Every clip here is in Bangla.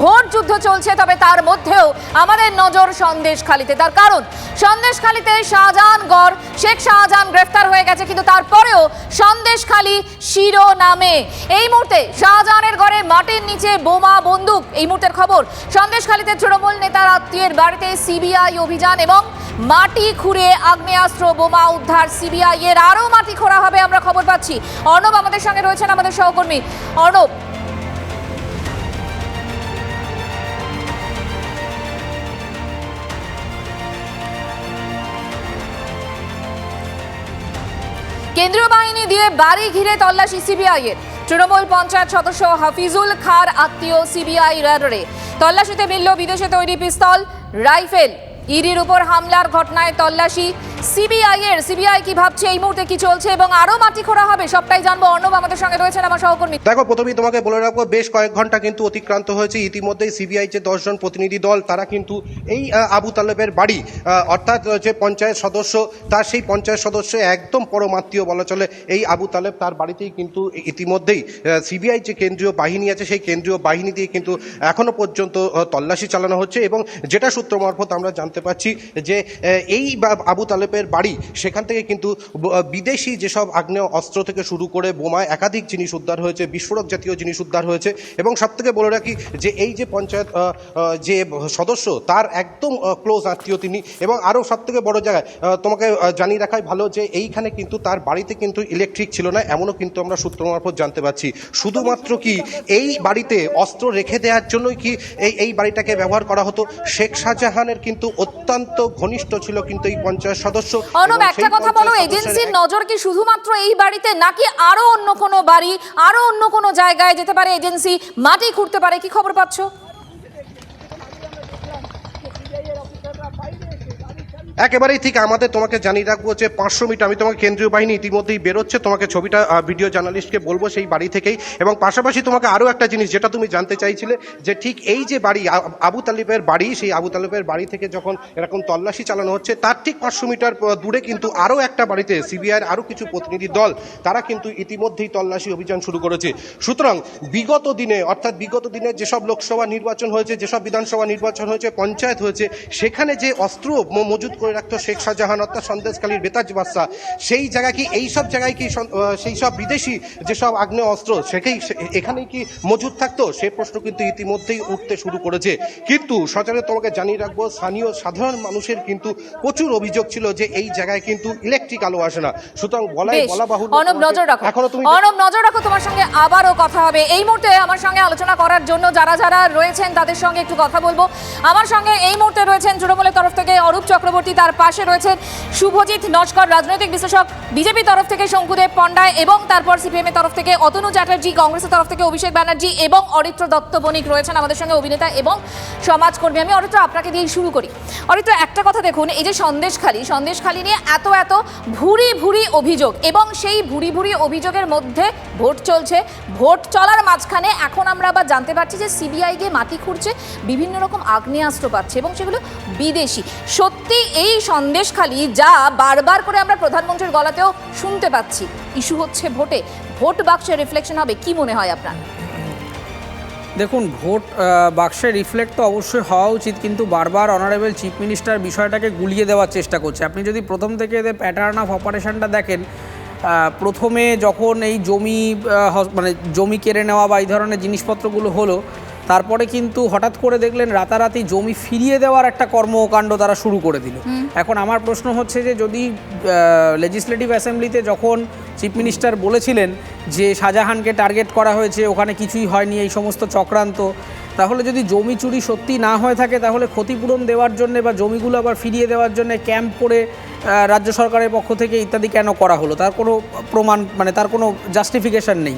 ভোট যুদ্ধ চলছে, তবে তার মধ্যেও আমাদের নজর সন্দেশখালিতে। তার কারণ, সন্দেশখালিতে শাহজাহান গড় শেখ শাহজাহান গ্রেফতার হয়ে গেছে, কিন্তু তারপরেও সন্দেশ সন্দেশখালি শিরোনামে। এই মুহূর্তে শাহজাহানের ঘরে মাটির নিচে বোমা, বন্দুক, এই মুহূর্তের খবর। সন্দেশখালিতে তৃণমূল নেতার আত্মীয়ের বাড়িতে সিবিআই অভিযান এবং মাটি খুঁড়ে আগ্নেয়াস্ত্র, বোমা উদ্ধার সিবিআই এর আরও মাটি খোঁড়া হবে আমরা খবর পাচ্ছি। অর্ণব আমাদের সঙ্গে রয়েছেন আমাদের সহকর্মী। অর্ণব কেন্দ্রীয় বাহিনী দিয়ে বাড়ি ঘিরে তল্লাশি সিবিআই এর। তৃণমূল পঞ্চায়েত সদস্য হাফিজুল খার আত্মীয় সিবিআই র্যাডারে। তল্লাশিতে মিলল বিদেশে তৈরি পিস্তল, রাইফেল। ইডির উপর হামলার ঘটনায় তল্লাশি সিবিআই এর, সিবিআই কি ভাবছে, এই মুহূর্তে কি চলছে এবং আরও মাটি খোঁড়া হবে, সবটাই জানব। অর্ণব আমাদের সঙ্গে রয়েছেন আমার সহকর্মী। দেখো, প্রথমেই তোমাকে বলে রাখব, বেশ কয়েক ঘণ্টা কিন্তু অতিক্রান্ত হয়েছে। ইতিমধ্যেই সিবিআই যে দশজন প্রতিনিধি দল, তারা কিন্তু এই আবু তালেবের বাড়ি অর্থাৎ যে পঞ্চায়েত সদস্য, তার সেই পঞ্চায়েত সদস্য একদম পরমাত্মীয় বলা চলে। এই আবু তালেব তার বাড়িতেই কিন্তু ইতিমধ্যেই সিবিআই যে কেন্দ্রীয় বাহিনী আছে, সেই কেন্দ্রীয় বাহিনী দিয়ে কিন্তু এখনও পর্যন্ত তল্লাশি চালানো হচ্ছে এবং যেটা সূত্র মারফত আমরা জানতে পারছি যে এই আবু আবু তালেবের বাড়ি। সেখান থেকে কিন্তু বিদেশি যেসব আগ্নেয় অস্ত্র থেকে শুরু করে বোমায় একাধিক জিনিস উদ্ধার হয়েছে, বিস্ফোরক জাতীয় জিনিস উদ্ধার হয়েছে এবং সব থেকে বলে রাখি যে এই যে পঞ্চায়েত যে সদস্য, তার একদম ক্লোজ আত্মীয় তিনি এবং আরও সব থেকে বড় জায়গায় তোমাকে জানিয়ে রাখাই ভালো যে এইখানে কিন্তু তার বাড়িতে কিন্তু ইলেকট্রিক ছিল না, এমনও কিন্তু আমরা সূত্র মারফত জানতে পারছি শুধুমাত্র কি এই বাড়িতে অস্ত্র রেখে দেওয়ার জন্যই কি এই এই বাড়িটাকে ব্যবহার করা হতো? শেখ শাহজাহানের কিন্তু অত্যন্ত ঘনিষ্ঠ ছিল কিন্তু এই পঞ্চায়েত সদস্য। অর্ণব এবং একটা কথা বলো এজেন্সির নজর কি শুধুমাত্র এই বাড়িতে নাকি আরও অন্য কোনো বাড়ি আরও অন্য কোনো জায়গায় যেতে পারে এজেন্সি? মাটি খুঁড়তে পারে কি খবর পাচ্ছো? একেবারেই ঠিক আমাদের তোমাকে জানিয়ে রাখব যে পাঁচশো মিটার, আমি তোমাকে কেন্দ্রীয় বাহিনী ইতিমধ্যেই বেরোচ্ছে, তোমাকে ছবিটা ভিডিও জার্নালিস্টকে বলব সেই বাড়ি থেকেই। এবং পাশাপাশি তোমাকে আরও একটা জিনিস যেটা তুমি জানতে চাইছিলে, যে ঠিক এই যে বাড়ি আবু তালিবের বাড়ি, সেই আবু তালিবের বাড়ি থেকে যখন এরকম তল্লাশি চালানো হচ্ছে, তার ঠিক পাঁচশো মিটার দূরে কিন্তু আরও একটা বাড়িতে সিবিআইয়ের আরও কিছু প্রতিনিধি দল, তারা কিন্তু ইতিমধ্যেই তল্লাশি অভিযান শুরু করেছে। সুতরাং বিগত দিনে, অর্থাৎ বিগত দিনে যেসব লোকসভা নির্বাচন হয়েছে, যেসব বিধানসভা নির্বাচন হয়েছে, পঞ্চায়েত হয়েছে, সেখানে যে অস্ত্র ম- মজুত করে রাখতো শেখ শাহজাহান অর্থাৎ সন্দেশকালীর বেতাজ বাদশা সেই জায়গায় কি এই সব জায়গায় কি সেই সব বিদেশি যেসব আগ্নেয় অস্ত্র সেখানেই সে- এখানেই কি মজুদ থাকতো? সে প্রশ্ন কিন্তু ইতিমধ্যেই উঠতে শুরু করেছে। কিন্তু সচরাচর তোমাকে জানিয়ে রাখব স্থানীয় সাধারণ মানুষের কিন্তু প্রচুর অভিযোগ ছিল যে এই জায়গায় কিন্তু ইলেকট্রিক আলো আসে না। সুতরাং বলাই বলা বাহুল্য অনব নজর রাখো। এখনও তুমি অনব নজর রাখো তোমার সঙ্গে আবারও কথা হবে। এই মুহূর্তে আমার সঙ্গে আলোচনা করার জন্য যারা যারা রয়েছেন তাদের সঙ্গে একটু কথা বলব। আমার সঙ্গে এই মুহূর্তে রয়েছেন তৃণমূলের তরফ থেকে অরূপ চক্রবর্তী তার পাশে রয়েছেন শুভজিৎ নস্কর, রাজনৈতিক বিশ্লেষক বিজেপি তরফ থেকে শঙ্কুদেব পণ্ডায় এবং তারপর সিপিএম এর তরফ থেকে অতনু চ্যাটার্জি, কংগ্রেসের তরফ থেকে অভিষেক ব্যানার্জি এবং অরিত্র দত্ত বণিক রয়েছেন আমাদের সঙ্গে অভিনেতা এবং সমাজকর্মী। আমি অরিত্র, আপনাকে দিয়েই শুরু করি। অরিত্র, একটা কথা দেখুন, এই যে সন্দেশখালী সন্দেশখালী নিয়ে এত এত ভুরি ভুরি অভিযোগ এবং সেই ভুরি ভুরি অভিযোগের মধ্যে ভোট চলছে, ভোট চলার মাঝখানে এখন আমরা আবার জানতে পারছি যে সিবিআই গিয়ে মাটি খুঁড়ছে, বিভিন্ন রকম আগ্নেয়াস্ত্র পাচ্ছে এবং সেগুলো বিদেশি। সত্যি এই সন্দেশখালী যা বারবার করে আমরা প্রধানমন্ত্রীর গলাতেও শুনতে পাচ্ছি। ইস্যু হচ্ছে ভোটে। ভোট বাক্সে রিফ্লেকশন হবে, কি মনে হয় আপনার? দেখুন, ভোট বাক্সে রিফ্লেক্ট তো অবশ্যই হওয়া উচিত, কিন্তু বারবার অনারেবল চিফ মিনিস্টার বিষয়টাকে গুলিয়ে দেওয়ার চেষ্টা করছে। আপনি যদি প্রথম থেকে এদের প্যাটার্ন অফ অপারেশনটা দেখেন প্রথমে যখন এই জমি মানে জমি কেড়ে নেওয়া বা এই ধরনের জিনিসপত্রগুলো হলো তারপরে কিন্তু হঠাৎ করে দেখলেন রাতারাতি জমি ফিরিয়ে দেওয়ার একটা কর্মকাণ্ড তারা শুরু করে দিল। এখন আমার প্রশ্ন হচ্ছে যে যদি লেজিসলেটিভ অ্যাসেম্বলিতে যখন চিফ মিনিস্টার বলেছিলেন যে শাহজাহানকে টার্গেট করা হয়েছে ওখানে কিছুই হয়নি এই সমস্ত চক্রান্ত তাহলে যদি জমি চুরি সত্যি না হয়ে থাকে তাহলে ক্ষতিপূরণ দেওয়ার জন্য বা জমিগুলো আবার ফিরিয়ে দেওয়ার জন্য ক্যাম্প করে রাজ্য সরকারের পক্ষ থেকে ইত্যাদি কেন করা হলো? তার কোনো প্রমাণ মানে তার কোনো জাস্টিফিকেশন নেই।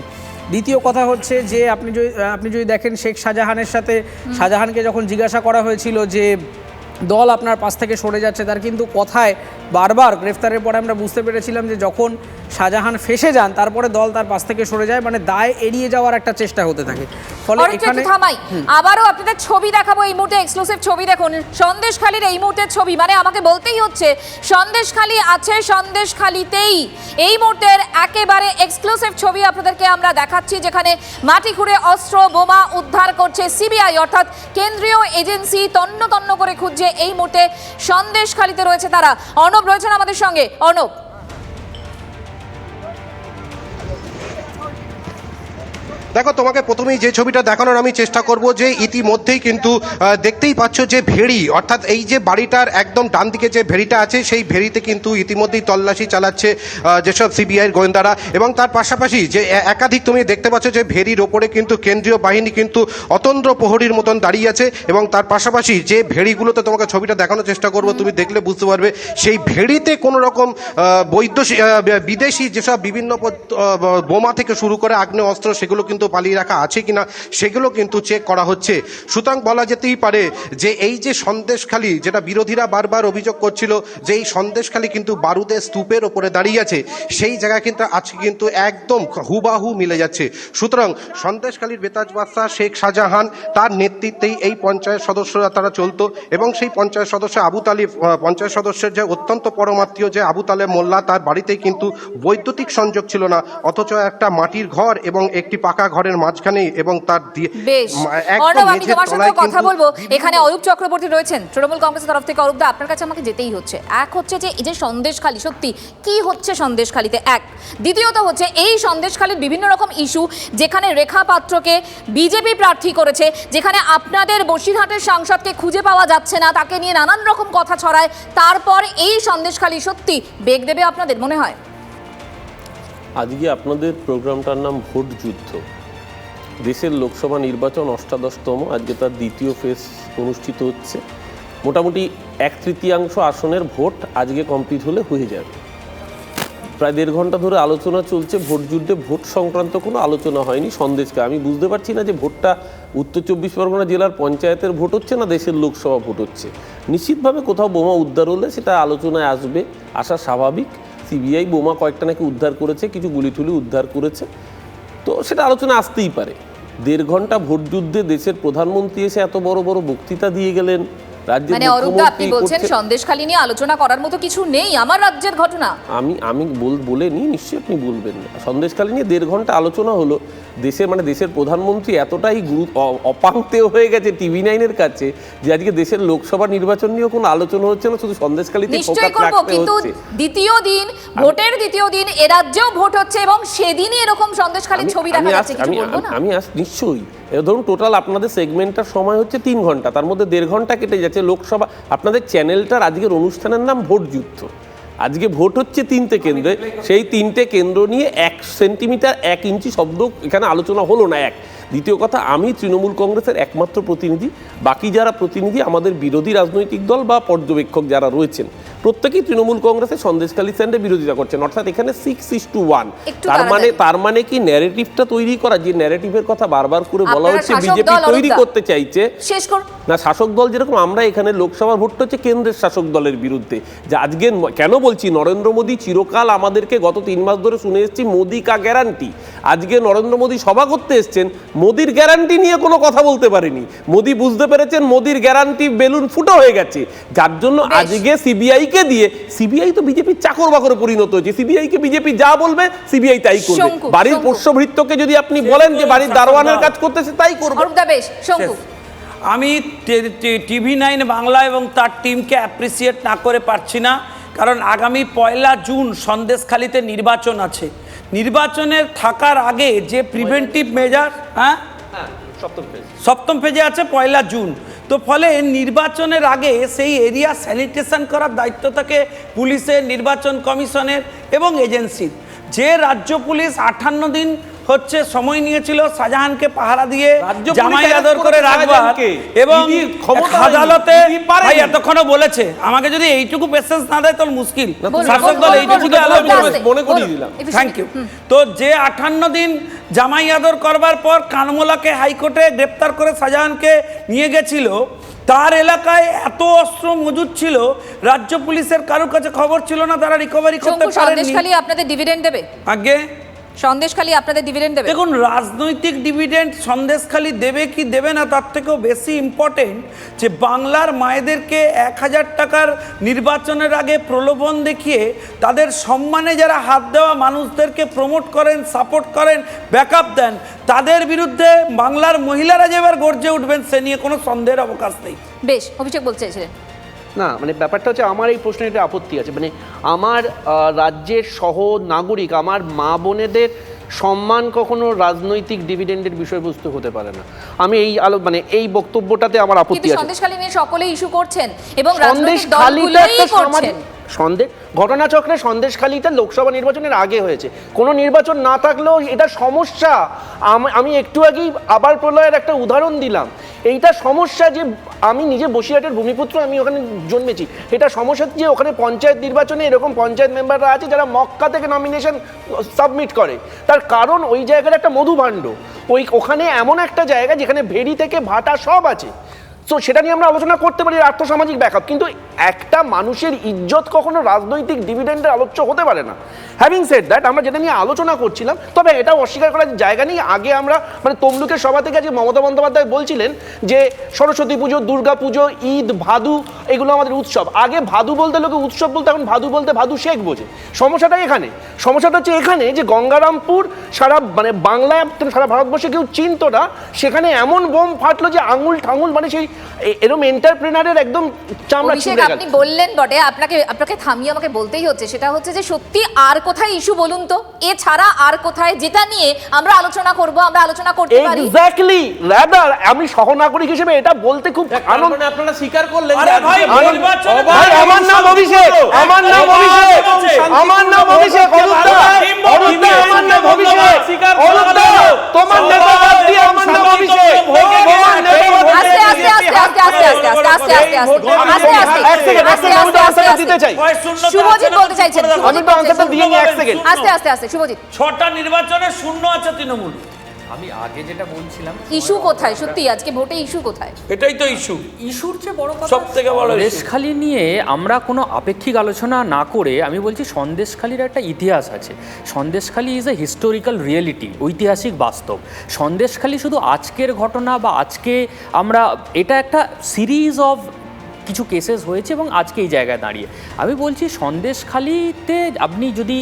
দ্বিতীয় কথা হচ্ছে যে আপনি যদি আপনি যদি দেখেন শেখ শাহজাহানের সাথে শাহজাহানকে যখন জিজ্ঞাসা করা হয়েছিল যে দল আপনার পাশ থেকে সরে যাচ্ছে। তার কিন্তু কথায় বারবার গ্রেফতারের পরে আমরা বুঝতে পেরেছিলাম যে যখন শাহজাহান ফেসে যান তারপরে দল তার পাশ থেকে সরে যায় মানে দায় এড়িয়ে যাওয়ার একটা চেষ্টা হতে থাকে। ফলে এখানে থামাই। আবারও আপনাদের ছবি দেখাবো এই মুহূর্তে এক্সক্লুসিভ ছবি দেখুন। সন্দেশখালির এই মুহূর্তের ছবি মানে আমাকে বলতেই হচ্ছে সন্দেশখালি আছে সন্দেশখালিতেই। এই মুহূর্তের একেবারে এক্সক্লুসিভ ছবি আপনাদেরকে আমরা দেখাচ্ছি যেখানে মাটি খুঁড়ে অস্ত্র বোমা উদ্ধার করছে সিবিআই অর্থাৎ কেন্দ্রীয় এজেন্সি তন্ন তন্ন করে খুঁজছে এই মুহূর্তে সন্দেশখালিতে রয়েছে তারা। অর্ণব রয়েছেন আমাদের সঙ্গে। অর্ণব। দেখো, তোমাকে প্রথমেই যে ছবিটা দেখানোর আমি চেষ্টা করব যে ইতিমধ্যেই কিন্তু দেখতেই পাচ্ছ যে ভেড়ি, অর্থাৎ এই যে বাড়িটার একদম ডান দিকে যে ভেড়িটা আছে, সেই ভেড়িতে কিন্তু ইতিমধ্যেই তল্লাশি চালাচ্ছে যেসব সিবিআইয়ের গোয়েন্দারা। এবং তার পাশাপাশি যে একাধিক তুমি দেখতে পাচ্ছ যে ভেড়ির ওপরে কিন্তু কেন্দ্রীয় বাহিনী কিন্তু অতন্দ্র প্রহরীর মতন দাঁড়িয়ে আছে। এবং তার পাশাপাশি যে ভেড়িগুলোতে তোমাকে ছবিটা দেখানোর চেষ্টা করব, তুমি দেখলে বুঝতে পারবে, সেই ভেড়িতে কোনো রকম বৈদেশিক বিদেশি যেসব বিভিন্ন বোমা থেকে শুরু করে আগ্নেয় অস্ত্র, সেগুলো কিন্তু পালিয়ে রাখা আছে কিনা সেগুলো কিন্তু চেক করা হচ্ছে। সুতরাং বলা যেতেই পারে যে এই যে সন্দেশখালি, যেটা বিরোধীরা বারবার অভিযোগ করছিল যে এই সন্দেশখালি কিন্তু বারুদের স্তূপের ওপরে দাঁড়িয়ে আছে, সেই জায়গায় কিন্তু আজকে কিন্তু একদম হুবাহু মিলে যাচ্ছে। সুতরাং সন্দেশখালীর বেতাজ বাদশাহ শেখ শাহজাহান তার নেতৃত্বেই এই পঞ্চায়েত সদস্যরা তারা চলতো এবং সেই পঞ্চায়েত সদস্য আবু তালিব পঞ্চায়েত সদস্যের যে অত্যন্ত পরমাত্মীয় যে আবু তালেব মোল্লা, তার বাড়িতেই কিন্তু বৈদ্যুতিক সংযোগ ছিল না, অথচ একটা মাটির ঘর এবং একটি পাকা ঘরের মাঝখানেই এবং তার একদম আমি তোমার সাথে কথা বলব। এখানে অরূপ চক্রবর্তী রয়েছেন তৃণমূল কংগ্রেসের তরফ থেকে। অরূপদা আপনার কাছে আমাকে যেতেই হচ্ছে। এক হচ্ছে যে এই যে সন্দেশখালি সত্যি কি হচ্ছে সন্দেশখালিতে? এক। দ্বিতীয়ত হচ্ছে এই সন্দেশখালির বিভিন্ন রকম ইস্যু যেখানে রেখা পাত্রকে বিজেপি প্রার্থী করেছে যেখানে আপনাদের বসিরহাটের সাংসদকে খুঁজে পাওয়া যাচ্ছে না তাকে নিয়ে নানান রকম কথা ছড়ায়। তারপর এই সন্দেশখালি সত্যি বেগ দেবে আপনাদের মনে হয়? আজকে আপনাদের প্রোগ্রামটার নাম ভোট যুদ্ধ। দেশের লোকসভা নির্বাচন অষ্টাদশতম, আজকে তার দ্বিতীয় ফেজ অনুষ্ঠিত হচ্ছে। মোটামুটি এক তৃতীয়াংশ আসনের ভোট আজকে কমপ্লিট হলে হয়ে যাবে। প্রায় দেড় ঘণ্টা ধরে আলোচনা চলছে, ভোট যুদ্ধে ভোট সংক্রান্ত কোনো আলোচনা হয়নি, সন্দেশকে। আমি বুঝতে পারছি না যে ভোটটা উত্তর চব্বিশ পরগনা জেলার পঞ্চায়েতের ভোট হচ্ছে না দেশের লোকসভা ভোট হচ্ছে। নিশ্চিতভাবে কোথাও বোমা উদ্ধার হলে সেটা আলোচনায় আসবে, আসা স্বাভাবিক। সিবিআই বোমা কয়েকটা নাকি উদ্ধার করেছে, কিছু গুলি টুলি উদ্ধার করেছে। তো সেটা আলোচনা আসতেই পারে। দেড় ঘণ্টা ভোট যুদ্ধে দেশের প্রধানমন্ত্রী এসে এত বড় বড় বক্তৃতা দিয়ে গেলেন রাজ্যের মানে অরূপদা আপনি বলছেন সন্দেশখালি নিয়ে আলোচনা করার মতো কিছু নেই আমার রাজ্যের ঘটনা। আমি আমি বল নিই নিশ্চয়ই আপনি বলবেন। সন্দেশকালী নিয়ে দেড় ঘণ্টা আলোচনা হলো। দেশের মানে দেশের প্রধানমন্ত্রী এতটাই গুরু অপাঙ্ক্তেয় হয়ে গেছে টিভি নাইনের কাছে যে আজকে দেশের লোকসভা নির্বাচন নিয়েও কোনো আলোচনা হচ্ছে না শুধু সন্দেশকালীতে ফোকাস রাখতে হচ্ছে। দ্বিতীয় দিন ভোটের দ্বিতীয় দিন এ রাজ্যেও ভোট হচ্ছে এবং সেদিনই এরকম সন্দেশখালীর ছবি দেখা যাচ্ছে কিছু বলব না? আমি আস নিশ্চয়ই। ধরুন টোটাল আপনাদের সেগমেন্টটার সময় হচ্ছে তিন ঘণ্টা তার মধ্যে দেড় ঘণ্টা কেটে যাচ্ছে লোকসভা। আপনাদের চ্যানেলটার আজকের অনুষ্ঠানের নাম ভোট যুদ্ধ আজকে ভোট হচ্ছে তিনটে কেন্দ্রে। সেই তিনটে কেন্দ্র নিয়ে এক সেন্টিমিটার, এক ইঞ্চি শব্দ এখানে আলোচনা হলো না এক। দ্বিতীয় কথা, আমি তৃণমূল কংগ্রেসের একমাত্র প্রতিনিধি। বাকি যারা প্রতিনিধি, আমাদের বিরোধী রাজনৈতিক দল বা পর্যবেক্ষক যারা রয়েছেন প্রত্যেকেই তৃণমূল কংগ্রেসের সন্দেশকালী স্ট্যান্ডে বিরোধিতা করছেন। অর্থাৎ এখানে সিক্স ইস টু ওয়ান তার মানে তার মানে কি ন্যারেটিভটা তৈরি করা যে ন্যারেটিভের কথা বারবার করে বলা হচ্ছে বিজেপি তৈরি করতে চাইছে। শেষ না শাসক দল যেরকম আমরা এখানে লোকসভার ভোটটা হচ্ছে কেন্দ্রের শাসক দলের বিরুদ্ধে। যে আজকে কেন বলছি নরেন্দ্র মোদী চিরকাল আমাদেরকে গত তিন মাস ধরে শুনে এসেছি মোদি কা গ্যারান্টি আজকে নরেন্দ্র মোদী সভা করতে এসছেন মোদির গ্যারান্টি নিয়ে কোনো কথা বলতে পারেনি। মোদি বুঝতে পেরেছেন মোদির গ্যারান্টি বেলুন ফুটো হয়ে গেছে। যার জন্য আজকে সিবিআই কে দিয়ে সিবিআই তো বিজেপির চাকর বাকরে পরিণত হয়েছে। সিবিআই কে বিজেপি যা বলবে সিবিআই তাই করবে। বাড়ির। পোষ্যভৃত্যকে যদি আপনি বলেন যে বাড়ির দারোয়ানের কাজ করতেছে তাই করবে। আমি টিভি নাইন বাংলা এবং তার টিমকে অ্যাপ্রিসিয়েট না করে পারছি না কারণ আগামী পয়লা জুন সন্দেশখালিতে নির্বাচন আছে। নির্বাচনের থাকার আগে যে প্রিভেন্টিভ মেজার হ্যাঁ? সপ্তম পেজে আছে পয়লা জুন। তো ফলে নির্বাচনের আগে সেই এরিয়া স্যানিটেশন করার দায়িত্ব থাকে পুলিশের নির্বাচন কমিশনের এবং এজেন্সির। যে রাজ্য পুলিশ আটান্ন দিন হচ্ছে সময় নিয়েছিল শাহজাহানকে পাহারা দিয়ে জামাই আদর করে রাখবার এবং আদালতে ভাই এতক্ষণও বলেছে। আমাকে যদি এইটুকু পেশেন্স না দেয় তোর মুশকিল। শাসক দল এইটুকু মনে করিয়ে দিলাম। থ্যাংক ইউ তো যে আটান্ন দিন জামাই আদর করবার পর কানমোলাকে হাইকোর্টে গ্রেপ্তার করে শাহজাহানকে নিয়ে গেছিল। তার এলাকায় এত অস্ত্র মজুদ ছিল রাজ্য পুলিশের কারোর কাছে খবর ছিল না তারা রিকভারি করতে পারেনি আপনাদের ডিভিডেন্ড দেবে? আগে সন্দেশখালী আপনাদের ডিভিডেন্ড দেবে? দেখুন রাজনৈতিক ডিভিডেন্ড সন্দেশখালি দেবে কি দেবে না তার থেকেও বেশি ইম্পর্টেন্ট যে বাংলার মায়েদেরকে এক হাজার টাকার নির্বাচনের আগে প্রলোভন দেখিয়ে তাদের সম্মানে যারা হাত দেওয়া মানুষদেরকে প্রমোট করেন সাপোর্ট করেন ব্যাকআপ দেন তাদের বিরুদ্ধে বাংলার মহিলারা যে এবার গর্জে উঠবেন সে নিয়ে কোনো সন্দেহের অবকাশ নেই। বেশ অভিষেক বলতে চাইছিলেন। না মানে ব্যাপারটা হচ্ছে আমার এই প্রশ্নের একটা আপত্তি আছে। মানে আমার রাজ্যের সহ নাগরিক আমার মা বোনেদের সম্মান কখনো রাজনৈতিক ডিভিডেন্ডের বিষয়বস্তু হতে পারে না। আমি এই আলো মানে এই বক্তব্যটাতে আমার আপত্তি আছে। সন্দেশখালী নিয়ে সকলে ইস্যু করছেন এবং সন্দেশ রাজনৈতিক খালিটা দলগুলোই করছেন। সন্দেশ ঘটনাচক্রে সন্দেশখালিতে লোকসভা নির্বাচনের আগে হয়েছে। কোনো নির্বাচন না থাকলেও এটা সমস্যা। আমি একটু আগেই আবার প্রলয়ের একটা উদাহরণ দিলাম। এইটা সমস্যা যে আমি নিজে বসিরহাটের ভূমিপুত্র, আমি ওখানে জন্মেছি। এটা সমস্যা যে ওখানে পঞ্চায়েত নির্বাচনে এরকম পঞ্চায়েত মেম্বাররা আছে যারা মক্কা থেকে নমিনেশন সাবমিট করে। তার কারণ ওই জায়গার একটা মধুভাণ্ড। ওই, ওখানে এমন একটা জায়গা যেখানে ভেড়ি থেকে ভাটা সব আছে। তো সেটা নিয়ে আমরা আলোচনা করতে পারি আর্থসামাজিক ব্যাকআপ। কিন্তু একটা মানুষের ইজ্জত কখনো রাজনৈতিক ডিভিডেন্ডের আলোচ্য হতে পারে না। হ্যাভিং সেট দ্যাট আমরা যেটা নিয়ে আলোচনা করছিলাম, তবে এটা অস্বীকার করার জায়গা নেই। আগে আমরা মানে তমলুকের সভা থেকে আজকে মমতা বন্দ্যোপাধ্যায় বলছিলেন যে, সরস্বতী পুজো, দুর্গা পুজো, ঈদ, ভাদু, এগুলো আমাদের উৎসব। আগে ভাদু বলতে লোকে উৎসব বলতে, এখন ভাদু বলতে ভাদু শেখ বোঝে। সমস্যাটা এখানে। সমস্যাটা হচ্ছে এখানে যে গঙ্গারামপুর সারা মানে বাংলায় সারা ভারতবর্ষে কেউ চিনতো না, সেখানে এমন বোম ফাটলো যে আঙুল ঠাঙুল মানে সেই এ- এরম এন্টারপ্রেনারের একদম চামড়া ছিঁড়ে গেল। আপনি বললেন বটে আপনাকে আপনাকে থামিয়ে আমাকে বলতেই হচ্ছে সেটা হচ্ছে যে সত্যি আর কোথায় ইস্যু বলুন তো? এছাড়া আর কোথায় যেটা নিয়ে আমরা আলোচনা করব আমরা আলোচনা করতে পারি? এক্স্যাক্টলি রাদার আমি সহনাগরিক হিসেবে এটা বলতে খুব আনন্দ মানে আপনারা স্বীকার করলেন আরে ভাই ভাই আমার নাম অভিষেক আমার নাম অভিষেক আমার নাম অভিষেক অরূপদা অরূপদা আমার নাম অভিষেক অরূপদা তোমার নেতা বাদ দিয়ে আমার নাম অভিষেক তোমার নেতা বাদ দিয়ে- আস্তে আস্তে আস্তে শুভজিৎ ছটা নির্বাচনে শূন্য আছে তৃণমূল আমি আগে যেটা বলছিলাম ইস্যু কোথায়? সত্যি আজকে ভোটে ইস্যু কোথায়? এটাই তো ইস্যু। ইস্যুর চেয়ে বড় কথা সব থেকে বড়। সন্দেশখালি নিয়ে আমরা কোনো আপেক্ষিক আলোচনা না করে আমি বলছি সন্দেশখালির একটা ইতিহাস আছে। Sandeshkhali is a historical reality ঐতিহাসিক বাস্তব। সন্দেশখালি শুধু আজকের ঘটনা বা আজকে আমরা এটা একটা সিরিজ অফ কিছু কেসেস হয়েছে এবং আজকে এই জায়গায় দাঁড়িয়ে। আমি বলছি সন্দেশখালিতে আপনি যদি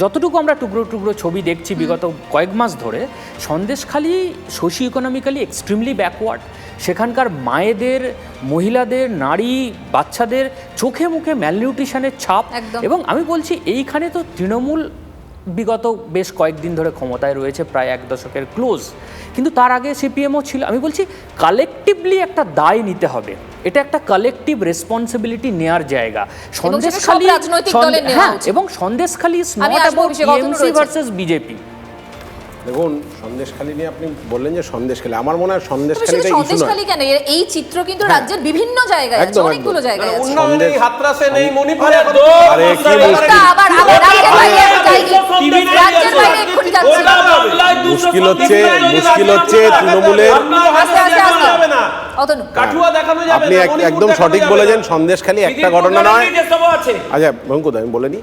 যতটুকু আমরা টুকরো টুকরো ছবি দেখছি বিগত কয়েক মাস ধরে Sandeshkhali socio economically extremely backward সেখানকার মায়েদের মহিলাদের নারী বাচ্চাদের চোখে মুখে ম্যালনিউট্রিশনের ছাপ। এবং আমি বলছি এইখানে তো তৃণমূল বিগত বেশ কয়েকদিন ধরে ক্ষমতায় রয়েছে প্রায় এক দশকের ক্লোজ। কিন্তু তার আগে সিপিএমও ছিল আমি বলছি কালেকটিভলি একটা দায় নিতে হবে। এটা একটা কালেকটিভ রেসপন্সিবিলিটি নেয়ার জায়গা। সন্দেশখালী। এবং সন্দেশখালি ইজ আমি not about TMC versus BJP দেখুন সন্দেশখালী নিয়ে আপনি বললেন যে সন্দেশখালী। আমার মনে হয় সন্দেশখালীটা ইস্যু নয়। কেন? এই চিত্র কিন্তু হ্যাঁ। রাজ্যের বিভিন্ন জায়গায় আছে অনেকগুলো জায়গায় আছে। উন্নয়ন হাতরাসে নেই মণিপুরে আরে কি ওটা আবার আবার রাজ্যের বাইরে এখন রাজ্যের বাইরে এক্ষুনি যাচ্ছি। মুশকিল হচ্ছে মুশকিল হচ্ছে তৃণমূলের আস্তে আস্তে আস্তে। অতনু কাঠুয়া দেখানো যাবে আপনি একদম সঠিক বলেছেন সন্দেশখালি একটা ঘটনা নয়। আচ্ছা ভঙ্কুদ আমি বলে নি।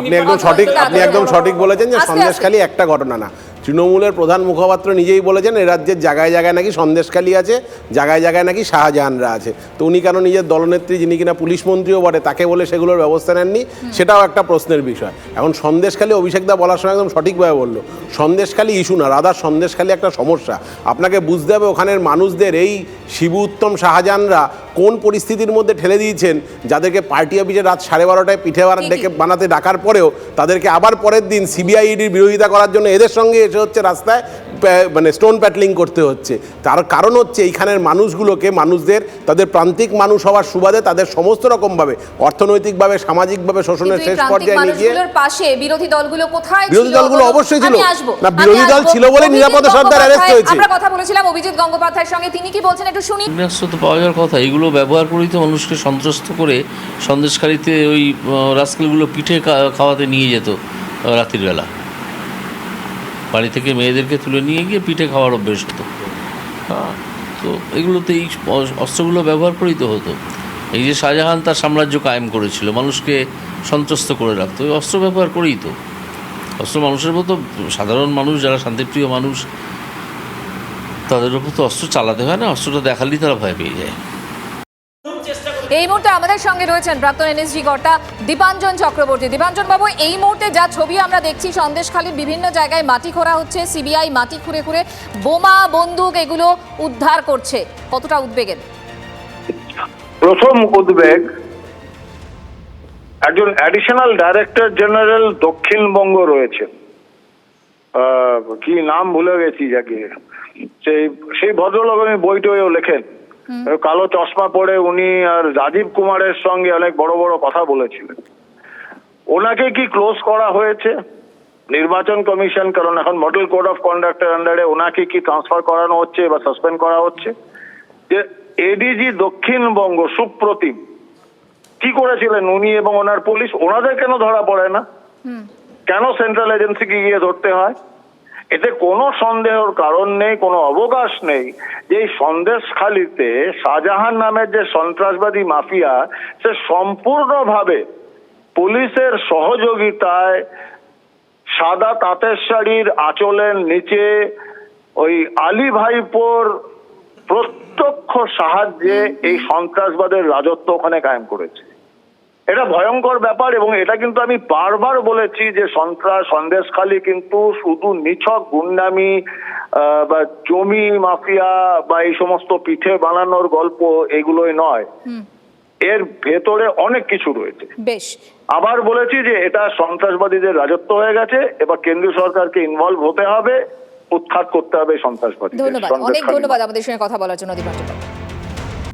আপনি একদম সঠিক আপনি একদম সঠিক বলেছেন যে সন্দেশখালি একটা ঘটনা না। তৃণমূলের প্রধান মুখপাত্র নিজেই বলেছেন এ রাজ্যের জায়গায় জায়গায় নাকি সন্দেশখালী আছে জায়গায় জায়গায় নাকি শাহজাহানরা আছে। তো উনি কেন নিজের দলনেত্রী যিনি কিনা পুলিশ মন্ত্রীও বটে তাকে বলে সেগুলোর ব্যবস্থা নেননি? সেটাও একটা প্রশ্নের বিষয়। এখন সন্দেশখালী অভিষেকদা বলার সময় একদম সঠিকভাবে বলল সন্দেশখালী ইস্যু না রাদার সন্দেশখালী একটা সমস্যা। আপনাকে বুঝতে হবে ওখানের মানুষদের এই শিবু উত্তম শাহজাহানরা কোন পরিস্থিতির মধ্যে ঠেলে দিয়েছেন যাদেরকে পার্টি অফিসে রাত সাড়ে বারোটায় পিঠে ডেকে বানাতে ডাকার পরেও তাদেরকে আবার পরের দিন সিবিআই ইডির বিরোধিতা করার জন্য এদের সঙ্গে এসে হচ্ছে রাস্তায় মানে স্টোন প্যাটলিং করতে হচ্ছে। তার কারণ হচ্ছে এইখানের মানুষগুলোকে মানুষদের তাদের প্রান্তিক মানুষ হওয়ার সুবাদে তাদের সমস্ত রকমভাবে অর্থনৈতিকভাবে সামাজিকভাবে শোষণের শেষ পর্যায়ে নিয়ে গিয়ে পাশে বিরোধী দলগুলো কোথায় বিরোধী দলগুলো অবশ্যই ছিল। না, বিরোধী দল ছিল বলে নিরাপদ সর্দার arrest হয়েছে। আমরা কথা বলেছিলাম অভিজিৎ গঙ্গোপাধ্যায়ের সঙ্গে তিনি কি বলছেন একটু শুনি? তো পাওয়া যাওয়ার কথা এগুলো ব্যবহার করেই তো মানুষকে সন্ত্রস্ত করে সন্দেশকারীতে ওই রাস্কেলগুলো পিঠে খাওয়াতে নিয়ে যেত আহ, রাত্রির বেলা বাড়ি থেকে মেয়েদেরকে তুলে নিয়ে গিয়ে পিঠে খাওয়ার অভ্যেস হতো। হ্যাঁ, তো এগুলোতে এই অস্ত্রগুলো ব্যবহার করেই তো হতো। এই যে শাহজাহান তার সাম্রাজ্য কায়েম করেছিল মানুষকে সন্ত্রস্ত করে রাখতো ওই অস্ত্র ব্যবহার করেই তো। অস্ত্র মানুষের মতো সাধারণ মানুষ যারা শান্তিপ্রিয় মানুষ তাদের উপর তো অস্ত্র চালাতে হয় না অস্ত্রটা দেখালেই তারা ভয় পেয়ে যায়। এই মুহূর্তে আমাদের সঙ্গে রয়েছেন প্রাক্তন এনএসজি কর্তা দীপাঞ্জন চক্রবর্তী। দীপাঞ্জন বাবু এই মুহূর্তে যা ছবি আমরা দেখছি, সন্দেশখালীর বিভিন্ন জায়গায় মাটি খোঁড়া হচ্ছে, সিবিআই মাটি খুঁড়ে খুঁড়ে বোমা, বন্দুক এগুলো উদ্ধার করছে। কতটা উদ্বেগের? প্রথম উদ্বেগ, একজন অ্যাডিশনাল ডাইরেক্টর জেনারেল দক্ষিণবঙ্গ রয়েছে। কি নাম ভুলে গেছি যাকে। সেই সেই ভদ্রলোক উনি বই টইও লেখেন। কালো চশমা পরে উনি আর রাজীব কুমারের সঙ্গে অনেক বড় বড় কথা বলেছিলেন। ওনাকে কি ক্লোজ করা হয়েছে? নির্বাচন কমিশন কারণ এখন মডেল কোড অফ কন্ডাক্টের আন্ডারে ওনাকে কি ট্রান্সফার করানো হচ্ছে বা সাসপেন্ড করা হচ্ছে? যে এডিজি দক্ষিণবঙ্গ সুপ্রতিম কি করেছিলেন উনি এবং ওনার পুলিশ? ওনাদের কেন ধরা পড়ে না? কেন সেন্ট্রাল এজেন্সিকে গিয়ে ধরতে হয়? এতে কোনো সন্দেহর কারণ নেই, কোনো অবকাশ নেই। যে এই সন্দেশখালিতে শাহজাহান নামের যে সন্ত্রাসবাদী মাফিয়া, সে সম্পূর্ণভাবে পুলিশের সহযোগিতায় সাদা তাঁতের শাড়ির আঁচলের নিচে ওই আলী ভাইপোর প্রত্যক্ষ সাহায্যে এই সন্ত্রাসবাদের রাজত্ব ওখানে কায়েম করেছে। এটা ভয়ঙ্কর ব্যাপার এবং এটা কিন্তু আমি বারবার বলেছি যে সন্ত্রাস সন্দেশখালী কিন্তু শুধু নিছক গুন্ডামি বা জমি মাফিয়া বা এই সমস্ত পিঠে বানানোর গল্প এগুলোই নয়। এর ভেতরে অনেক কিছু রয়েছে। বেশ। আবার বলেছি যে এটা সন্ত্রাসবাদীদের রাজত্ব হয়ে গেছে এবার কেন্দ্রীয় সরকারকে ইনভলভ হতে হবে উৎখাত করতে হবে সন্ত্রাসবাদী ধন্যবাদ। অনেক ধন্যবাদ আমাদের সঙ্গে কথা বলার জন্য Dipanjan.